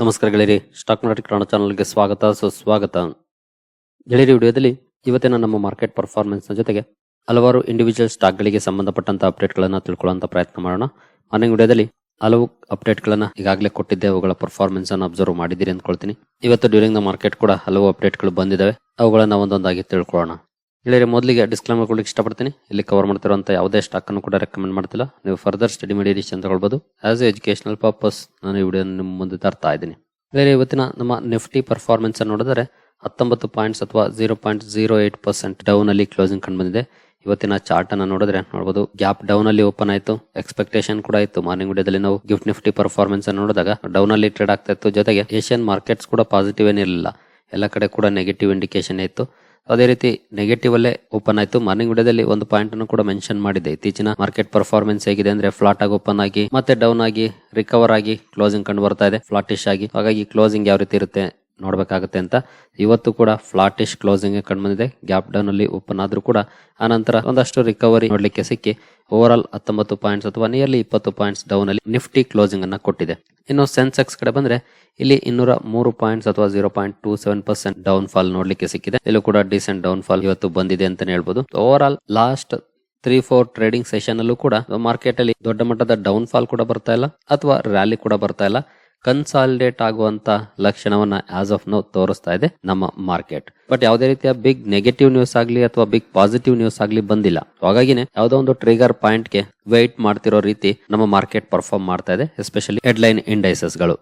ನಮಸ್ಕಾರ ಗೆಳೆಯರಿ, stock market Kannada ಚಾನಲ್ಗೆ ಸ್ವಾಗತ, ಸುಸ್ವಾಗತ. ಗೆಳೆಯರಿ, ವಿಡಿಯೋದಲ್ಲಿ ಇವತ್ತಿನ ನಮ್ಮ ಮಾರ್ಕೆಟ್ ಪರ್ಫಾರ್ಮೆನ್ಸ್ನ ಜೊತೆಗೆ ಹಲವಾರು ಇಂಡಿವಿಜುವಲ್ ಸ್ಟಾಕ್ಗಳಿಗೆ ಸಂಬಂಧಪಟ್ಟಂತ ಅಪ್ಡೇಟ್ ಗಳನ್ನ ತಿಳ್ಕೊಳ್ಳುವಂತ ಪ್ರಯತ್ನ ಮಾಡೋಣ. ಮಾರ್ನಿಂಗ್ ವಿಡಿಯೋದಲ್ಲಿ ಹಲವು ಅಪ್ಡೇಟ್ಗಳನ್ನು ಈಗಾಗಲೇ ಕೊಟ್ಟಿದ್ದೆ, ಅವುಗಳ ಪರ್ಫಾರ್ಮೆನ್ಸ್ ಅನ್ನು ಅಬ್ಸರ್ವ್ ಮಾಡಿದ್ದೀರಿ ಅಂದ್ಕೊಳ್ತೀನಿ. ಇವತ್ತು ಡ್ಯೂರಿಂಗ್ ದ ಮಾರ್ಕೆಟ್ ಕೂಡ ಹಲವು ಅಪ್ಡೇಟ್ಗಳು ಬಂದಿದ್ದಾವೆ ಅವುಗಳನ್ನ ಒಂದೊಂದಾಗಿ ತಿಳ್ಕೊಳ್ಳೋಣ. ಗೆಳೆಯರಿ ಮೊದಲಿಗೆ ಡಿಸ್ಕ್ಲೇಮರ್ ಕೊಡ್ಲಿಕ್ಕೆ ಇಷ್ಟಪಡ್ತೀನಿ. ಇಲ್ಲಿ ಕವರ್ ಮಾಡ್ತಿರುವಂಥ ಯಾವುದೇ ಸ್ಟಾಕ್ ಅನ್ನು ಕೂಡ ರೆಕಮೆಂಡ್ ಮಾಡ್ತಿಲ್ಲ. ನೀವು ಫರ್ದರ್ ಸ್ಟಡಿ ಮಾಡಿ ಅಂತ ಹೇಳ್ಬೋದು. ಆಸ್ ಎಜುಕೇಶನಲ್ ಪರ್ಪಸ್ ನಾನು ಈ ವಿಡಿಯೋ ನಿಮ್ಮ ಮುಂದೆ ತರ್ತಾ ಇದ್ದೀನಿ. ಬೇರೆ ಇವತ್ತಿನ ನಮ್ಮ ನಿಫ್ಟಿ ಪರ್ಫಾರ್ಮೆನ್ಸ್ ಅನ್ನು ನೋಡಿದರೆ, ಹತ್ತೊಂಬತ್ತು ಪಾಯಿಂಟ್ಸ್ ಅಥವಾ zero point zero eight percent down ಅಲ್ಲಿ ಕ್ಲೋಸಿಂಗ್ ಕಂಡು ಬಂದಿದೆ. ಇವತ್ತಿನ ಚಾರ್ಟ್ ಅನ್ನು ನೋಡಿದ್ರೆ ನೋಡಬಹುದು ಗ್ಯಾಪ್ ಡೌನ್ ಅಲ್ಲಿ ಓಪನ್ ಆಯಿತು ಎಕ್ಸ್ಪೆಕ್ಟೇಷನ್ ಕೂಡ ಇತ್ತು. ಮಾರ್ನಿಂಗ್ ವಿಡಿಯೋದಲ್ಲಿ ನಾವು ಗಿಫ್ಟ್ ನಿಫ್ಟಿ ಪರ್ಫಾರ್ಮೆನ್ಸ್ ಅನ್ನು ನೋಡಿದಾಗ ಡೌನ್ ಅಲ್ಲಿ ಟ್ರೇಡ್ ಆಗ್ತಾ ಇತ್ತು. ಜೊತೆಗೆ ಏಷ್ಯನ್ ಮಾರ್ಕೆಟ್ಸ್ ಕೂಡ ಪಾಸಿಟಿವ್ ಏನಿರಲಿಲ್ಲ. ಎಲ್ಲ ಕಡೆ ಕೂಡ ನೆಗೆಟಿವ್ ಇಂಡಿಕೇಶನ್ ಇತ್ತು. ಅದೇ ರೀತಿ ನೆಗೆಟಿವ್ ಅಲ್ಲೇ ಓಪನ್ ಆಯಿತು. ಮಾರ್ನಿಂಗ್ ವಿಡಿಯೋದಲ್ಲಿ ಒಂದು ಪಾಯಿಂಟ್ ಅನ್ನು ಕೂಡ ಮೆನ್ಷನ್ ಮಾಡಿದೆ ಇತ್ತೀಚಿನ ಮಾರ್ಕೆಟ್ ಪರ್ಫಾರ್ಮೆನ್ಸ್ ಹೇಗಿದೆ ಅಂದ್ರೆ ಫ್ಲಾಟ್ ಆಗಿ ಓಪನ್ ಆಗಿ ಮತ್ತೆ ಡೌನ್ ಆಗಿ ರಿಕವರ್ ಆಗಿ ಕ್ಲೋಸಿಂಗ್ ಕಂಡು ಬರ್ತಾ ಇದೆ. ಫ್ಲಾಟಿಶ್ ಆಗಿ. ಹಾಗಾಗಿ ಕ್ಲೋಸಿಂಗ್ ಯಾವ ರೀತಿ ಇರುತ್ತೆ? ನೋಡ್ಬೇಕಾಗುತ್ತೆ ಅಂತ. ಇವತ್ತು ಕೂಡ ಫ್ಲಾಟಿಶ್ ಕ್ಲೋಸಿಂಗ್ ಕಂಡುಬಂದಿದೆ ಗ್ಯಾಪ್ ಡೌನ್ ಅಲ್ಲಿ ಓಪನ್ ಆದ್ರೂ ಕೂಡ ಆನಂತರ ಒಂದಷ್ಟು ರಿಕವರಿ ನೋಡಲಿಕ್ಕೆ ಸಿಕ್ಕಿ ಓವರ್ ಆಲ್ ಹತ್ತೊಂಬತ್ತು ಪಾಯಿಂಟ್ಸ್ ಅಥವಾ ನಿಯರ್ಲಿ ಇಪ್ಪತ್ತು ಪಾಯಿಂಟ್ಸ್ ಡೌನ್ ಅಲ್ಲಿ ನಿಫ್ಟಿ ಕ್ಲೋಸಿಂಗ್ ಅನ್ನ ಕೊಟ್ಟಿದೆ. ಇನ್ನು ಸೆನ್ಸೆಕ್ಸ್ ಕಡೆ ಬಂದ್ರೆ ಇಲ್ಲಿ ಇನ್ನೂರ ಮೂರು ಪಾಯಿಂಟ್ಸ್ ಅಥವಾ zero point two seven percent down fall ನೋಡಲಿಕ್ಕೆ ಸಿಕ್ಕಿದೆ. ಇಲ್ಲೂ ಕೂಡ ಡಿಸೆಂಟ್ ಡೌನ್ ಫಾಲ್ ಇವತ್ತು ಬಂದಿದೆ ಅಂತಾನೆ ಹೇಳ್ಬೋದು. Over all last three four trading session ಅಲ್ಲೂ ಕೂಡ ಮಾರ್ಕೆಟ್ ಅಲ್ಲಿ ದೊಡ್ಡ ಮಟ್ಟದ ಡೌನ್ ಫಾಲ್ ಕೂಡ ಬರ್ತಾ ಇಲ್ಲ ಅಥವಾ ರ್ಯಾಲಿ ಕೂಡ ಬರ್ತಾ ಇಲ್ಲ. ಕನ್ಸಾಲಿಡೇಟ್ ಆಗುವಂತ ಲಕ್ಷಣವನ್ನ ಆಸ್ ಆಫ್ ನೋ ತೋರಿಸ್ತಾ ಇದೆ ನಮ್ಮ ಮಾರ್ಕೆಟ್ ಬಟ್ ಯಾವುದೇ ರೀತಿಯ ಬಿಗ್ ನೆಗೆಟಿವ್ ನ್ಯೂಸ್ ಆಗಲಿ ಅಥವಾ ಬಿಗ್ ಪಾಸಿಟಿವ್ ನ್ಯೂಸ್ ಆಗಲಿ ಬಂದಿಲ್ಲ. ಹಾಗಾಗಿನೇ ಯಾವುದೋ ಒಂದು ಟ್ರಿಗರ್ ಪಾಯಿಂಟ್ಗೆ ವೆಯ್ಟ್ ಮಾಡ್ತಿರೋ ರೀತಿ ನಮ್ಮ ಮಾರ್ಕೆಟ್ ಪರ್ಫಾರ್ಮ್ ಮಾಡ್ತಾ ಇದೆ ಎಸ್ಪೆಷಲಿ ಹೆಡ್ಲೈನ್ ಇಂಡೈಸಸ್ಗಳು.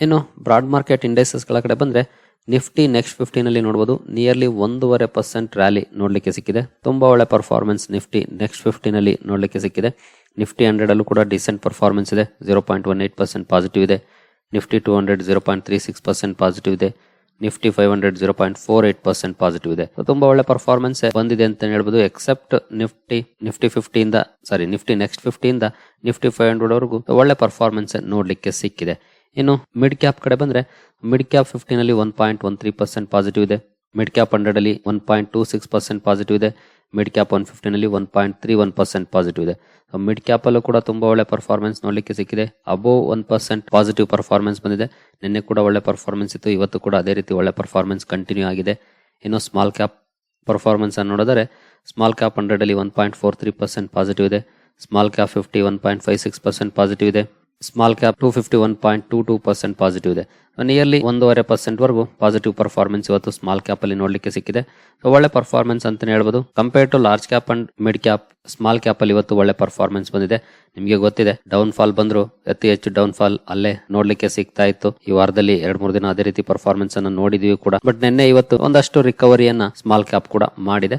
ಇನ್ನು ಬ್ರಾಡ್ ಮಾರ್ಕೆಟ್ ಇಂಡೈಸಸ್ಗಳ ಕಡೆ ಬಂದ್ರೆ ನಿಫ್ಟಿ ನೆಕ್ಸ್ಟ್ ಫಿಫ್ಟೀನ್ ಅಲ್ಲಿ ನೋಡಬಹುದು ನಿಯರ್ಲಿ ಒಂದೂವರೆ ಪರ್ಸೆಂಟ್ ರ್ಯಾಲಿ ನೋಡ್ಲಿಕ್ಕೆ ಸಿಕ್ಕಿದೆ. ತುಂಬಾ ಒಳ್ಳೆ ಪರ್ಫಾರ್ಮೆನ್ಸ್ ನಿಫ್ಟಿ ನೆಕ್ಸ್ಟ್ ಫಿಫ್ಟೀನ್ ಅಲ್ಲಿ ನೋಡ್ಲಿಕ್ಕೆ ಸಿಕ್ಕಿದೆ. ನಿಫ್ಟಿ ಹಂಡ್ರೆಡ್ ಅಲ್ಲೂ ಕೂಡ ಡಿಸೆಂಟ್ ಪರ್ಫಾರ್ಮೆನ್ಸ್ ಇದೆ zero point one eight percent positive ಇದೆ. Nifty two hundred zero point three six percent positive ಇದೆ, Nifty five hundred zero point four eight percent positive ಇದೆ. ತುಂಬಾ ಒಳ್ಳೆ ಪರ್ಫಾರ್ಮೆನ್ಸ್ ಬಂದಿದೆ ಅಂತ ಹೇಳ್ಬೋದು ಎಕ್ಸೆಪ್ಟ್ ನಿಫ್ಟಿ ನಿಫ್ಟಿ ಫಿಫ್ಟಿಯಿಂದ ಸಾರಿ ನಿಫ್ಟಿ ನೆಕ್ಸ್ಟ್ ಫಿಫ್ಟಿಯಿಂದ ನಿಫ್ಟಿ ಫೈವ್ ಹಂಡ್ರೆಡ್ ವರೆಗೂ ಒಳ್ಳೆ ಪರ್ಫಾರ್ಮೆನ್ಸ್ ನೋಡ್ಲಿಕ್ಕೆ ಸಿಕ್ಕಿದೆ. ಇನ್ನು ಮಿಡ್ ಕ್ಯಾಪ್ ಕಡೆ ಬಂದ್ರೆ mid cap ಫಿಫ್ಟಿನಲ್ಲಿ one point one three percent positive ಇದೆ ಮಿಡ್ ಕ್ಯಾಪ್ ಹಂಡ್ರೆಡ್ ಅಲ್ಲಿ one point two six percent positive ಇದೆ mid cap one ಫಿಫ್ಟಿನಲ್ಲಿ one point three one percent positive ಇದೆ. ಮಿಡ್ ಕ್ಯಾಪ್ ಅಲ್ಲೂ ಕೂಡ ತುಂಬಾ ಒಳ್ಳೆ ಪರ್ಫಾರ್ಮೆನ್ಸ್ ನೋಡಲಿಕ್ಕೆ ಸಿಕ್ಕಿದೆ. Above one percent positive performance ಬಂದಿದೆ. ನಿನ್ನೆ ಕೂಡ ಒಳ್ಳೆ ಪರ್ಫಾರ್ಮೆನ್ಸ್ ಇತ್ತು. ಇವತ್ತು ಕೂಡ ಅದೇ ರೀತಿ ಒಳ್ಳೆ ಪರ್ಫಾರ್ಮೆನ್ಸ್ ಕಂಟಿನ್ಯೂ ಆಗಿದೆ. ಇನ್ನು ಸ್ಮಾಲ್ ಕ್ಯಾಪ್ ಪರ್ಫಾರ್ಮೆನ್ಸ್ ಅನ್ನು ನೋಡಿದರೆ ಸ್ಮಾಲ್ ಕ್ಯಾಪ್ ಹಂಡ್ರೆಡ್ ಅಲ್ಲಿ one point four three percent positive ಇದೆ. Small cap fifty one point five six percent positive ಇದೆ. Small cap two fifty one point two two percent positive ಇದೆ. Nearly ಒಂದೂವರೆ percent ವರೆಗೂ positive performance ಇವತ್ತು small cap ಅಲ್ಲಿ ನೋಡ್ಲಿಕ್ಕೆ ಸಿಕ್ಕಿದೆ. ಒಳ್ಳೆ ಪರ್ಫಾರ್ಮೆನ್ಸ್ ಅಂತ ಹೇಳ್ಬೋದು. Compare to large cap and mid cap small cap ಅಲ್ಲಿ ಇವತ್ತು ಒಳ್ಳೆ ಪರ್ಫಾರ್ಮೆನ್ಸ್ ಬಂದಿದೆ. ನಿಮಗೆ ಗೊತ್ತಿದೆ ಡೌನ್ ಫಾಲ್ ಬಂದ್ರು, ಅತಿ ಹೆಚ್ಚು ಡೌನ್ ಫಾಲ್ ಅಲ್ಲೇ ನೋಡ್ಲಿಕ್ಕೆ ಸಿಗ್ತಾ ಇತ್ತು. ಈ ವಾರದಲ್ಲಿ ಎರಡ್ ಮೂರು ದಿನ ಅದೇ ರೀತಿ ಪರ್ಫಾರ್ಮೆನ್ಸ್ ಅನ್ನು ನೋಡಿದೀವಿ ಕೂಡ. ಬಟ್ ನಿನ್ನೆ ಇವತ್ತು ಒಂದಷ್ಟು ರಿಕವರಿಯನ್ನ ಸ್ಮಾಲ್ ಕ್ಯಾಪ್ ಕೂಡ ಮಾಡಿದೆ.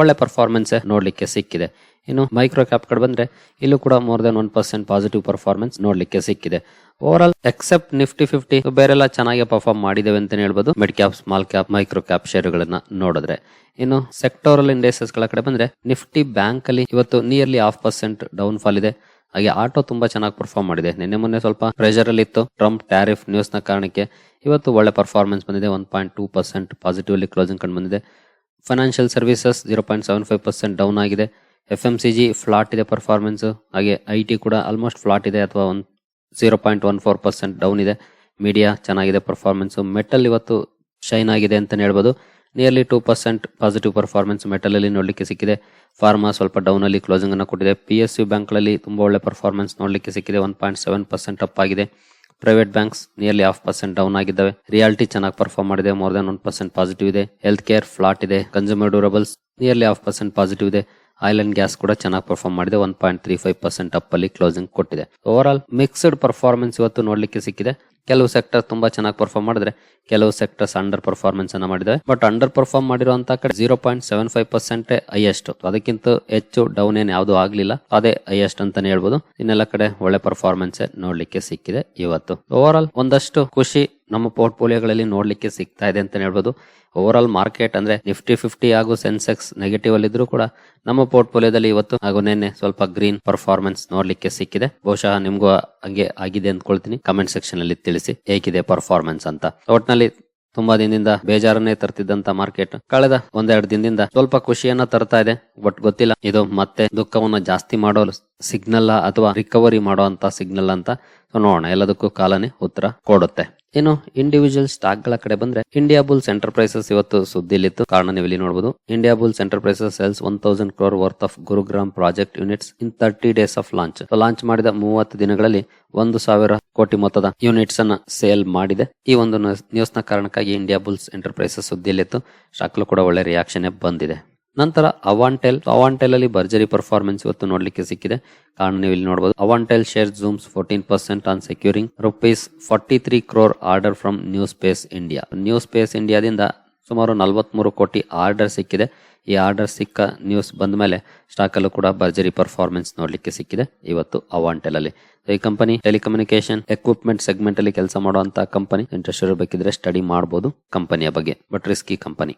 ಒಳ್ಳೆ ಪರ್ಫಾರ್ಮೆನ್ಸ್ ನೋಡ್ಲಿಕ್ಕೆ ಸಿಕ್ಕಿದೆ. ಇನ್ನು ಮೈಕ್ರೋ ಕ್ಯಾಪ್ ಕಡೆ ಬಂದ್ರೆ ಇಲ್ಲೂ ಕೂಡ more than one percent positive performance ನೋಡ್ಲಿಕ್ಕೆ ಸಿಕ್ಕಿದೆ. Over all except Nifty fifty ಬೇರೆಲ್ಲ ಚೆನ್ನಾಗಿ ಪರ್ಫಾರ್ಮ್ ಮಾಡಿದ್ದೇವೆ ಅಂತ ಹೇಳ್ಬೋದು. Mid cap small cap micro cap ಶೇರುಗಳನ್ನ ನೋಡಿದ್ರೆ. ಇನ್ನು ಸೆಕ್ಟೋರಲ್ ಇಂಡಸ್ಟ್ರೀಸ್ಗಳ ಕಡೆ ಬಂದ್ರೆ ನಿಫ್ಟಿ ಬ್ಯಾಂಕ್ ಅಲ್ಲಿ ಇವತ್ತು nearly half percent down fall ಇದೆ. ಹಾಗೆ ಆಟೋ ತುಂಬಾ ಚೆನ್ನಾಗಿ ಪರ್ಫಾರ್ಮ್ ಮಾಡಿದೆ. ನಿನ್ನೆ ಮೊನ್ನೆ ಸ್ವಲ್ಪ ಪ್ರೆಷರ್ ಅಲ್ಲಿ ಇತ್ತು. ಟ್ರಂಪ್ ಟ್ಯಾರಿಫ್ ನ್ಯೂಸ್ನ ಕಾರಣಕ್ಕೆ ಇವತ್ತು ಒಳ್ಳೆ ಪರ್ಫಾರ್ಮೆನ್ಸ್ ಬಂದಿದೆ. One point two percent positive ಅಲ್ಲಿ ಕ್ಲೋಸಿಂಗ್ ಕಂಡು ಬಂದಿದೆ. Financial services zero point seven five percent down ಆಗಿದೆ. F M C G flat ಇದೆ ಪರ್ಫಾರ್ಮೆನ್ಸ್ ಹಾಗೆ ಐ ಟಿ ಕೂಡ ಆಲ್ಮೋಸ್ಟ್ ಫ್ಲಾಟ್ ಇದೆ ಅಥವಾ ಒಂದು zero point one four percent down ಇದೆ. ಮೀಡಿಯಾ ಚೆನ್ನಾಗಿದೆ ಪರ್ಫಾರ್ಮೆನ್ಸು ಮೆಟಲ್ ಇವತ್ತು ಶೈನ್ ಆಗಿದೆ ಅಂತಲೇ ಹೇಳ್ಬೋದು. Nearly two percent positive performance ಮೆಟಲಲ್ಲಿ ನೋಡಲಿಕ್ಕೆ ಸಿಕ್ಕಿದೆ. ಫಾರ್ಮಾ ಸ್ವಲ್ಪ ಡೌನಲ್ಲಿ ಕ್ಲೋಸಿಂಗನ್ನು ಕೊಟ್ಟಿದೆ. ಪಿ ಎಸ್ ಯು ಬ್ಯಾಂಕ್ಗಳಲ್ಲಿ ತುಂಬ ಒಳ್ಳೆ ಪರ್ಫಾರ್ಮೆನ್ಸ್ ನೋಡಲಿಕ್ಕೆ ಸಿಕ್ಕಿದೆ. One point seven percent up ಆಗಿದೆ. Private banks nearly half percent down ಆಗಿದ್ದಾವೆ. ರಿಯಾಲಿಟಿ ಚೆನ್ನಾಗಿ ಪರ್ಫಾರ್ಮ್ ಮಾಡಿದೆ. More than one percent positive ಇದೆ. ಹೆಲ್ತ್ ಕೇರ್ ಫ್ಲಾಟ್ ಇದೆ. Consumer durables nearly half percent positive ಇದೆ. ಆಯಿಲ್ ಅಂಡ್ ಗ್ಯಾಸ್ ಕೂಡ ಚೆನ್ನಾಗಿ ಪರ್ಫಾರ್ಮ್ ಮಾಡಿದೆ. One point three five percent up ಅಲ್ಲಿ ಕ್ಲೋಸಿಂಗ್ ಕೊಟ್ಟಿದೆ. ಓವರ್ ಆಲ್ ಮಿಕ್ಸ್ಡ್ ಪರ್ಫಾರ್ಮೆನ್ಸ್ ಇವತ್ತು ನೋಡ್ಲಿಕ್ಕೆ ಸಿಕ್ಕಿದೆ. ಕೆಲವು ಸೆಕ್ಟರ್ ತುಂಬಾ ಚೆನ್ನಾಗಿ ಪರ್ಫಾರ್ಮ್ ಮಾಡಿದ್ರೆ, ಕೆಲವು ಸೆಕ್ಟರ್ಸ್ ಅಂಡರ್ ಪರ್ಫಾರ್ಮೆನ್ಸ್ ಅನ್ನ ಮಾಡಿದೆ ಬಟ್ ಅಂಡರ್ ಪರ್ಫಾರ್ಮ್ ಮಾಡಿರುವಂತ ಕಡೆ zero point seven five percent highest ಅದಕ್ಕಿಂತ ಹೆಚ್ಚು ಡೌನ್ ಏನ್ ಯಾವ್ದು ಆಗ್ಲಿಲ್ಲ. ಅದೇ ಹೈಯೆಸ್ಟ್ ಅಂತಾನೆ ಹೇಳ್ಬೋದು. ಇನ್ನೆಲ್ಲ ಕಡೆ ಒಳ್ಳೆ ಪರ್ಫಾರ್ಮೆನ್ಸ್ ನೋಡ್ಲಿಕ್ಕೆ ಸಿಕ್ಕಿದೆ ಇವತ್ತು. ಓವರ್ ಆಲ್ ಒಂದಷ್ಟು ಖುಷಿ ನಮ್ಮ ಪೋರ್ಟ್ಫೋಲಿಯೋಗಳಲ್ಲಿ ನೋಡ್ಲಿಕ್ಕೆ ಸಿಗ್ತಾ ಇದೆ ಅಂತ ಹೇಳ್ಬೋದು. ಓವರ್ ಆಲ್ ಮಾರ್ಕೆಟ್ ಅಂದ್ರೆ ನಿಫ್ಟಿ ಫಿಫ್ಟಿ ಹಾಗೂ ಸೆನ್ಸೆಕ್ಸ್ ನೆಗೆಟಿವ್ ಅಲ್ಲಿ ಇದ್ರೂ ಕೂಡ ನಮ್ಮ ಪೋರ್ಟ್ಫೋಲಿಯೋದಲ್ಲಿ ಇವತ್ತು ಹಾಗೂ ನಿನ್ನೆ ಸ್ವಲ್ಪ ಗ್ರೀನ್ ಪರ್ಫಾರ್ಮೆನ್ಸ್ ನೋಡ್ಲಿಕ್ಕೆ ಸಿಕ್ಕಿದೆ. ಬಹುಶಃ ನಿಮ್ಗೂ ಹಂಗೆ ಆಗಿದೆ ಅಂದ್ಕೊಳ್ತೀನಿ. ಕಮೆಂಟ್ ಸೆಕ್ಷನ್ ಅಲ್ಲಿ ತಿಳಿಸಿ. ಹೇಗಿದೆ ಪರ್ಫಾರ್ಮೆನ್ಸ್ ಅಂತ. ಒಟ್ನಲ್ಲಿ ತುಂಬಾ ದಿನದಿಂದ ಬೇಜಾರನ್ನೇ ತರ್ತಿದ್ದಂತ ಮಾರ್ಕೆಟ್ ಕಳೆದ ಒಂದೆರಡು ದಿನದಿಂದ ಸ್ವಲ್ಪ ಖುಷಿಯನ್ನ ತರ್ತಾ ಇದೆ. ಬಟ್ ಗೊತ್ತಿಲ್ಲ. ಇದು ಮತ್ತೆ ದುಃಖವನ್ನ ಜಾಸ್ತಿ ಮಾಡೋ ಸಿಗ್ನಲ್ ಅಥವಾ ರಿಕವರಿ ಅಂತ ಸಿಗ್ನಲ್ ಅಂತ ನೋಡೋಣ, ಎಲ್ಲದಕ್ಕೂ ಕಾಲನೇ ಉತ್ತರ ಕೊಡುತ್ತೆ. ಇನ್ನು ಇಂಡಿವಿಜುವಲ್ ಸ್ಟಾಕ್ಗಳ ಕಡೆ ಬಂದ್ರೆ ಇಂಡಿಯಾ ಬುಲ್ಸ್ ಎಂಟರ್ಪ್ರೈಸಸ್ ಇವತ್ತು ಸುದ್ದಿಲಿತ್ತು ಕಾರಣ ನೀವು ಇಲ್ಲಿ ನೋಡಬಹುದು Indiabulls Enterprises sells one thousand crore worth of Gurugram project units in thirty days of launch launch ಮಾಡಿದ ಮೂವತ್ತು ದಿನಗಳಲ್ಲಿ ಒಂದು ಸಾವಿರ ಕೋಟಿ ಮೊತ್ತದ ಯೂನಿಟ್ಸ್ ಅನ್ನ ಸೇಲ್ ಮಾಡಿದೆ. ಈ ಒಂದು ನ್ಯೂಸ್ನ ಕಾರಣಕ್ಕಾಗಿ ಇಂಡಿಯಾ ಬುಲ್ಸ್ ಎಂಟರ್ಪ್ರೈಸಸ್ ಸುದ್ದಿಯಲ್ಲಿತ್ತು. ಸ್ಟಾಕ್ ಕೂಡ ಒಳ್ಳೆ ರಿಯಾಕ್ಷನ್ ಬಂದಿದೆ. ನಂತರ ಅವಾಂಟೆಲ್ ಅವಾಂಟೆಲ್ ಅಲ್ಲಿ ಭರ್ಜರಿ ಪರ್ಫಾರ್ಮೆನ್ಸ್ ಇವತ್ತು ನೋಡ್ಲಿಕ್ಕೆ ಸಿಕ್ಕಿದೆ. ಕಾರಣ ನೀವು ಇಲ್ಲಿ ನೋಡಬಹುದು Avantel share zooms fourteen percent on securing rupees forty three crore order from New Space India New Space ಇಂಡಿಯಾದಿಂದ ಸುಮಾರು ನಲವತ್ಮೂರು ಕೋಟಿ ಆರ್ಡರ್ ಸಿಕ್ಕಿದೆ. ಈ ಆರ್ಡರ್ ಸಿಕ್ಕ ನ್ಯೂಸ್ ಬಂದ ಮೇಲೆ ಸ್ಟಾಕ್ ಅಲ್ಲೂ ಕೂಡ ಭರ್ಜರಿ ಪರ್ಫಾರ್ಮೆನ್ಸ್ ನೋಡ್ಲಿಕ್ಕೆ ಸಿಕ್ಕಿದೆ ಇವತ್ತು ಅವಾಂಟೆಲ್ ಅಲ್ಲಿ. ಈ ಕಂಪನಿ ಟೆಲಿಕಮ್ಯುನಿಕೇಶನ್ ಎಕ್ವಿಪ್ಮೆಂಟ್ ಸೆಗ್ಮೆಂಟ್ ಅಲ್ಲಿ ಕೆಲಸ ಮಾಡುವಂತಹ ಕಂಪನಿ ಇಂಟ್ರೆಸ್ಟ್ ಇರಬೇಕಿದ್ರೆ ಸ್ಟಡಿ ಮಾಡಬಹುದು ಕಂಪನಿಯ ಬಗ್ಗೆ ಬಟ್ ರಿಸ್ಕಿ ಕಂಪನಿ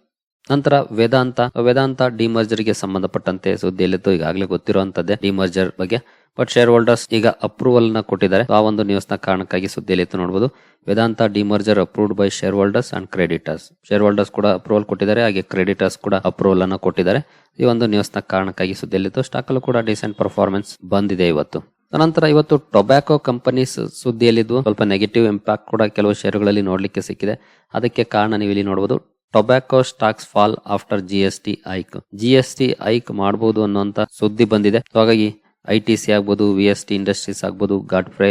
ನಂತರ ವೇದಾಂತ ವೇದಾಂತ ಡಿಮರ್ಜರ್ಗೆ ಸಂಬಂಧಪಟ್ಟಂತೆ ಸುದ್ದಿಯಲ್ಲಿತ್ತು ಈಗಾಗಲೇ ಗೊತ್ತಿರುವಂತದ್ದೇ ಡಿಮರ್ಜರ್ ಬಗ್ಗೆ. ಬಟ್ ಶೇರ್ ಹೋಲ್ಡರ್ಸ್ ಈಗ ಅಪ್ರೂವಲ್ನ ಕೊಟ್ಟಿದ್ದಾರೆ. ಆ ಒಂದು ನ್ಯೂಸ್ನ ಕಾರಣಕ್ಕಾಗಿ ಸುದ್ದಿಯಲ್ಲಿತ್ತು ನೋಡಬಹುದು Vedanta demerger approved by shareholders and creditors shareholders ಕೂಡ ಅಪ್ರೂವಲ್ ಕೊಟ್ಟಿದ್ದಾರೆ. ಹಾಗೆ ಕ್ರೆಡಿಟರ್ಸ್ ಕೂಡ ಅಪ್ರೂವಲ್ ಅನ್ನ ಕೊಟ್ಟಿದ್ದಾರೆ. ಈ ಒಂದು ನ್ಯೂಸ್ನ ಕಾರಣಕ್ಕಾಗಿ ಸುದ್ದಿಯಲ್ಲಿತ್ತು. ಸ್ಟಾಕ್ ಅಲ್ಲೂ ಕೂಡ ಡಿಸೆಂಟ್ ಪರ್ಫಾರ್ಮೆನ್ಸ್ ಬಂದಿದೆ ಇವತ್ತು. ನಂತರ ಇವತ್ತು ಟೊಬ್ಯಾಕೋ ಕಂಪನೀಸ್ ಸುದ್ದಿಯಲ್ಲಿದ್ದು ಸ್ವಲ್ಪ ನೆಗೆಟಿವ್ ಇಂಪ್ಯಾಕ್ಟ್ ಕೂಡ ಕೆಲವು ಶೇರುಗಳಲ್ಲಿ ನೋಡ್ಲಿಕ್ಕೆ ಸಿಕ್ಕಿದೆ. ಅದಕ್ಕೆ ಕಾರಣ ನೀವು ಇಲ್ಲಿ ನೋಡಬಹುದು tobacco stocks fall after G S T hike G S T hike ಮಾಡಬಹುದು ಅನ್ನುವಂತ ಸುದ್ದಿ ಬಂದಿದೆ. ಹಾಗಾಗಿ ಐ ಟಿ ಸಿ ಆಗ್ಬೋದು ವಿ ಎಸ್ ಟಿ ಇಂಡಸ್ಟ್ರೀಸ್ ಆಗ್ಬೋದು ಗಾಡ್ಫ್ರೇ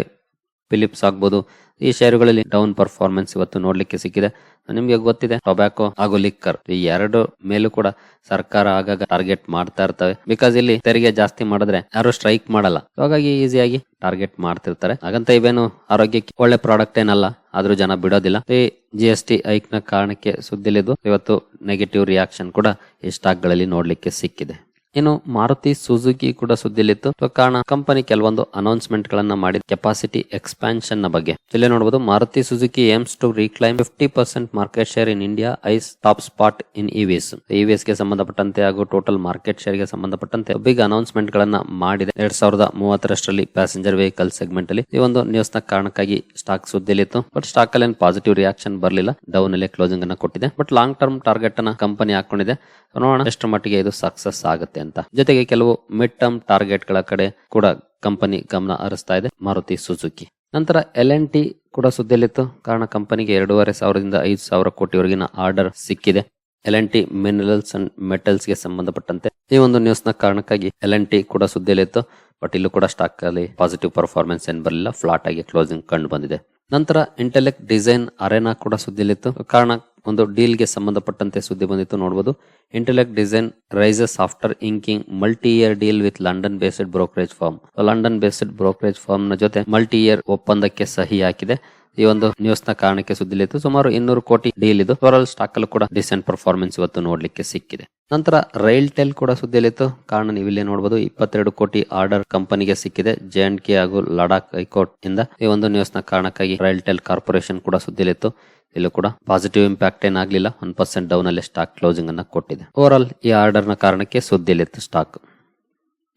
ಫಿಲಿಪ್ಸ್ ಆಗ್ಬೋದು. ಈ ಷೇರುಗಳಲ್ಲಿ ಡೌನ್ ಪರ್ಫಾರ್ಮೆನ್ಸ್ ಇವತ್ತು ನೋಡ್ಲಿಕ್ಕೆ ಸಿಕ್ಕಿದೆ. ನಿಮ್ಗೆ ಗೊತ್ತಿದೆ ಟೊಬ್ಯಾಕೋ ಹಾಗೂ ಲಿಕ್ಕರ್ ಈ ಎರಡು ಮೇಲೂ ಕೂಡ ಸರ್ಕಾರ ಆಗಾಗ ಟಾರ್ಗೆಟ್ ಮಾಡ್ತಾ ಇರ್ತವೆ. ಬಿಕಾಸ್ ಇಲ್ಲಿ ತೆರಿಗೆ ಜಾಸ್ತಿ ಮಾಡಿದ್ರೆ ಯಾರು ಸ್ಟ್ರೈಕ್ ಮಾಡಲ್ಲ. ಹಾಗಾಗಿ ಈಸಿಯಾಗಿ ಟಾರ್ಗೆಟ್ ಮಾಡ್ತಿರ್ತಾರೆ. ಹಾಗಂತ ಇವೇನು ಆರೋಗ್ಯಕ್ಕೆ ಒಳ್ಳೆ ಪ್ರಾಡಕ್ಟ್ ಏನಲ್ಲ, ಆದ್ರೂ ಜನ ಬಿಡೋದಿಲ್ಲ. ಈ ಜಿ ಎಸ್ ಟಿ ಐಕ್ನ ಕಾರಣಕ್ಕೆ ಸುದ್ದಿಲಿದ್ದು ಇವತ್ತು ನೆಗೆಟಿವ್ ರಿಯಾಕ್ಷನ್ ಕೂಡ ಈ ಸ್ಟಾಕ್ಗಳಲ್ಲಿ ನೋಡ್ಲಿಕ್ಕೆ ಸಿಕ್ಕಿದೆ. ಇನ್ನು ಮಾರುತಿ ಸುಜುಕಿ ಕೂಡ ಸುದ್ದಿಲಿತ್ತು ಕಾರಣ ಕಂಪನಿ ಕೆಲವೊಂದು ಅನೌನ್ಸ್ಮೆಂಟ್ ಗಳನ್ನ ಮಾಡಿದ ಕೆಪಾಸಿಟಿ ಎಕ್ಸ್ಪಾನ್ಷನ್ನ ಬಗ್ಗೆ. ಇಲ್ಲಿ ನೋಡಬಹುದು Maruti Suzuki aims to reclaim fifty percent market share in India eyes top spot in EVs ಇವಿಎಸ್ಗೆ ಸಂಬಂಧಪಟ್ಟಂತೆ ಹಾಗೂ ಟೋಟಲ್ ಮಾರ್ಕೆಟ್ ಶೇರ್ಗೆ ಸಂಬಂಧಪಟ್ಟಂತೆ ಬಿಗ್ ಅನೌನ್ಸ್ಮೆಂಟ್ ಗಳನ್ನ ಮಾಡಿದೆ. ಎರಡ್ ಸಾವಿರದ ಮೂವತ್ತರಷ್ಟರಲ್ಲಿ ಪ್ಯಾಸೆಂಜರ್ ವೆಹಿಕಲ್ ಸೆಗ್ಮೆಂಟ್ ಅಲ್ಲಿ. ಈ ಒಂದು ನ್ಯೂಸ್ನ ಕಾರಣಕ್ಕಾಗಿ ಸ್ಟಾಕ್ ಸುದ್ದಿಲಿತ್ತು ಬಟ್ ಸ್ಟಾಕ್ ಅಲ್ಲಿ ಪಾಸಿಟಿವ್ ರಿಯಾಕ್ಷನ್ ಬರಲಿಲ್ಲ. ಡೌನ್ ಅಲ್ಲಿ ಕ್ಲೋಸಿಂಗ್ ಅನ್ನ ಕೊಟ್ಟಿದೆ. ಬಟ್ ಲಾಂಗ್ ಟರ್ಮ್ ಟಾರ್ಗೆಟ್ ಅನ್ನ ಕಂಪನಿ ಹಾಕೊಂಡಿದೆ. ನೋಡೋಣ ಎಷ್ಟು ಮಟ್ಟಿಗೆ ಇದು ಸಕ್ಸಸ್ ಆಗುತ್ತೆ ಅಂತ. ಜೊತೆಗೆ ಕೆಲವು ಮಿಡ್ ಟರ್ಮ್ ಟಾರ್ಗೆಟ್ಗಳ ಕಡೆ ಕೂಡ ಕಂಪನಿ ಗಮನ ಹರಿಸ್ತಾ ಇದೆ. ಮಾರುತಿ ಸುಜುಕಿ. ನಂತರ ಎಲ್ ಎನ್ ಟಿ ಕೂಡ ಸುದ್ದಿಯಲ್ಲಿತ್ತು. ಕಾರಣ ಕಂಪನಿಗೆ ಎರಡೂವರೆ ಸಾವಿರದಿಂದ ಐದು ಸಾವಿರ ಕೋಟಿವರೆಗಿನ ಆರ್ಡರ್ ಸಿಕ್ಕಿದೆ. L N T minerals and ಮೆಟಲ್ಸ್ಗೆ ಸಂಬಂಧಪಟ್ಟಂತೆ ಈ ಒಂದು ನ್ಯೂಸ್ನ ಕಾರಣಕ್ಕಾಗಿ ಎಲ್ ಎನ್ ಟಿ ಕೂಡ ಸುದ್ದಿಯಲ್ಲಿತ್ತು. ಬಟ್ ಇಲ್ಲೂ ಕೂಡ ಸ್ಟಾಕ್ ಅಲ್ಲಿ ಪಾಸಿಟಿವ್ ಪರ್ಫಾರ್ಮೆನ್ಸ್ ಏನ್ ಬರಲಿಲ್ಲ. ಫ್ಲಾಟ್ ಆಗಿ ಕ್ಲೋಸಿಂಗ್ ಕಂಡು ಬಂದಿದೆ. ನಂತರ ಇಂಟೆಲೆಕ್ಟ್ ಡಿಸೈನ್ ಅರೆನಾ ಕೂಡ ಸುದ್ದಿಲಿತ್ತು ಕಾರಣ ಒಂದು ಡೀಲ್ಗೆ ಸಂಬಂಧಪಟ್ಟಂತೆ ಸುದ್ದಿ ಬಂದಿತ್ತು ನೋಡಬಹುದು Intellect Design rises after inking multi year deal with London based brokerage firm London based brokerage ಫಾರ್ಮ್ನ ಜೊತೆ ಮಲ್ಟಿ ಇಯರ್ ಒಪ್ಪಂದಕ್ಕೆ ಸಹಿ ಹಾಕಿದೆ. ಈ ಒಂದು ನ್ಯೂಸ್ನ ಕಾರಣಕ್ಕೆ ಸುದ್ದಿಲಿತ್ತು ಸುಮಾರು ಇನ್ನೂರು ಕೋಟಿ ಡೀಲ್ ಇದು. ಓವರ್ಆಲ್ ಸ್ಟಾಕ್ ಅಲ್ಲೂ ಕೂಡ ಡಿಸೆಂಟ್ ಪರ್ಫಾರ್ಮೆನ್ಸ್ ಇವತ್ತು ನೋಡ್ಲಿಕ್ಕೆ ಸಿಕ್ಕಿದೆ. ನಂತರ ರೈಲ್ ಟೆಲ್ ಕೂಡ ಸುದ್ದಿಲಿತ್ತು ಕಾರಣ ನೀವು ಇಲ್ಲಿ ನೋಡಬಹುದು ಇಪ್ಪತ್ತೆರಡು ಕೋಟಿ ಆರ್ಡರ್ ಕಂಪನಿಗೆ ಸಿಕ್ಕಿದೆ. ಜೆ ಅಂಡ್ ಕೆ ಹಾಗೂ ಲಡಾಖ್ ಹೈಕೋರ್ಟ್ ಇಂದ ಈ ಒಂದು ನ್ಯೂಸ್ನ ಕಾರಣಕ್ಕಾಗಿ ರೈಲ್ ಟೆಲ್ ಕಾರ್ಪೊರೇಷನ್ ಕೂಡ ಸುದ್ದಿಲಿತ್ತು ಇಲ್ಲೂ ಕೂಡ ಪಾಸಿಟಿವ್ ಇಂಪ್ಯಾಕ್ಟ್ ಏನಾಗ್ಲಿಲ್ಲ. ಒನ್ ಪರ್ಸೆಂಟ್ ಡೌನ್ ಅಲ್ಲಿ ಸ್ಟಾಕ್ ಕ್ಲೋಸಿಂಗ್ ಅನ್ನ ಕೊಟ್ಟಿದೆ. ಓವರ್ ಆಲ್ ಈ ಆರ್ಡರ್ನ ಕಾರಣಕ್ಕೆ ಸುದ್ದಿಲಿತ್ತು ಸ್ಟಾಕ್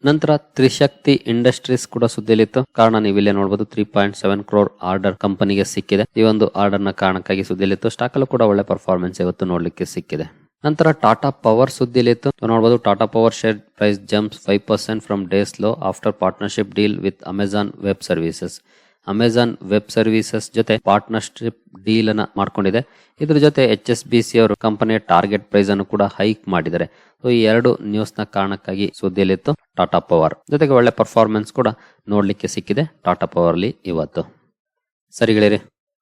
ನಂತರ ತ್ರಿಶಕ್ತಿ ಇಂಡಸ್ಟ್ರೀಸ್ ಕೂಡ ಸುದ್ದಿಯಲ್ಲಿತ್ತು. ಕಾರಣ ನೀವು ಇಲ್ಲೇ ನೋಡಬಹುದು three point seven crore order ಕಂಪನಿಗೆ ಸಿಕ್ಕಿದೆ. ಈ ಒಂದು ಆರ್ಡರ್ನ ಕಾರಣಕ್ಕಾಗಿ ಸುದ್ದಿಯಲ್ಲಿತ್ತು. ಸ್ಟಾಕ್ ಅಲ್ಲೂ ಕೂಡ ಒಳ್ಳೆ ಪರ್ಫಾರ್ಮೆನ್ಸ್ ಇವತ್ತು ನೋಡ್ಲಿಕ್ಕೆ ಸಿಕ್ಕಿದೆ. ನಂತರ ಟಾಟಾ ಪವರ್ ಸುದ್ದಿಯಲ್ಲಿತ್ತು. ನೋಡಬಹುದು Tata Power share price jumps five percent from day's low after partnership deal with Amazon Web Services Amazon Web Services ಜೊತೆ ಪಾರ್ಟ್ನರ್ಶಿಪ್ ಡೀಲ್ ಅನ್ನ ಮಾಡ್ಕೊಂಡಿದೆ. ಇದ್ರ ಜೊತೆ ಎಚ್ ಎಸ್ ಬಿ ಸಿ ಅವರು ಕಂಪನಿಯ ಟಾರ್ಗೆಟ್ ಪ್ರೈಸ್ ಅನ್ನು ಕೂಡ ಹೈಕ್ ಮಾಡಿದ್ದಾರೆ. ಸೊ ಈ ಎರಡು ನ್ಯೂಸ್ನ ಕಾರಣಕ್ಕಾಗಿ ಸುದ್ದಿಯಲ್ಲಿತ್ತು ಟಾಟಾ ಪವರ್ ಜೊತೆಗೆ ಒಳ್ಳೆ ಪರ್ಫಾರ್ಮೆನ್ಸ್ ಕೂಡ ನೋಡ್ಲಿಕ್ಕೆ ಸಿಕ್ಕಿದೆ ಟಾಟಾ ಪವರ್ ಅಲ್ಲಿ ಇವತ್ತು. ಸರಿಗಳಿರಿ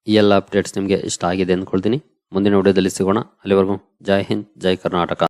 ಈ ಎಲ್ಲ ಅಪ್ಡೇಟ್ಸ್ ನಿಮಗೆ ಇಷ್ಟ ಆಗಿದೆ ಅಂದ್ಕೊಳ್ತೀನಿ. ಮುಂದಿನ ವಿಡಿಯೋದಲ್ಲಿ ಸಿಗೋಣ. ಅಲ್ಲಿವರೆಗೂ ಜೈ ಹಿಂದ್, ಜೈ ಕರ್ನಾಟಕ.